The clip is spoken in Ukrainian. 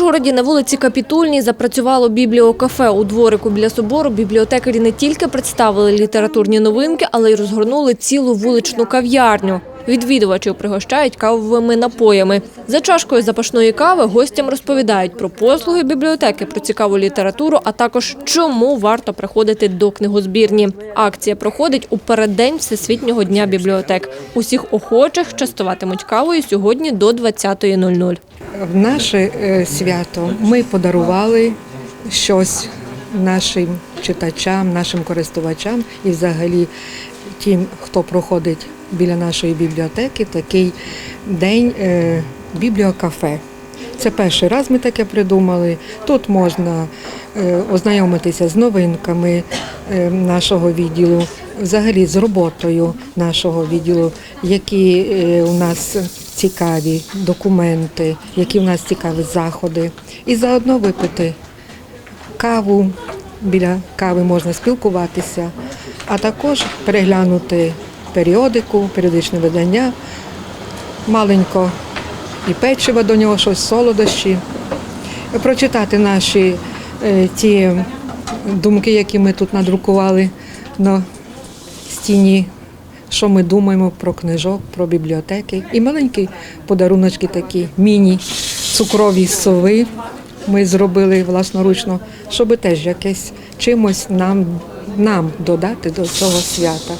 Ужгороді на вулиці Капітульній запрацювало бібліокафе. У дворику біля собору бібліотекарі не тільки представили літературні новинки, але й розгорнули цілу вуличну кав'ярню. Відвідувачів пригощають кавовими напоями. За чашкою запашної кави гостям розповідають про послуги бібліотеки, про цікаву літературу, а також чому варто приходити до книгозбірні. Акція проходить у переддень Всесвітнього дня бібліотек. Усіх охочих частуватимуть кавою сьогодні до 20.00. В наше е, свято ми подарували щось нашим читачам, нашим користувачам і взагалі тим, хто проходить біля нашої бібліотеки, такий день е, бібліокафе. Це перший раз ми таке придумали. Тут можна е, ознайомитися з новинками е, нашого відділу, взагалі з роботою нашого відділу, які у нас цікаві документи, які в нас цікаві заходи. І заодно випити каву. Біля кави можна спілкуватися, а також переглянути періодику, періодичне видання, маленько і печиво до нього, щось солодощі, прочитати наші е, ті думки, які ми тут надрукували на стіні, що ми думаємо про книжок, про бібліотеки. І маленькі подаруночки такі, міні-цукрові сови ми зробили власноручно, щоб теж якесь чимось нам, нам додати до цього свята.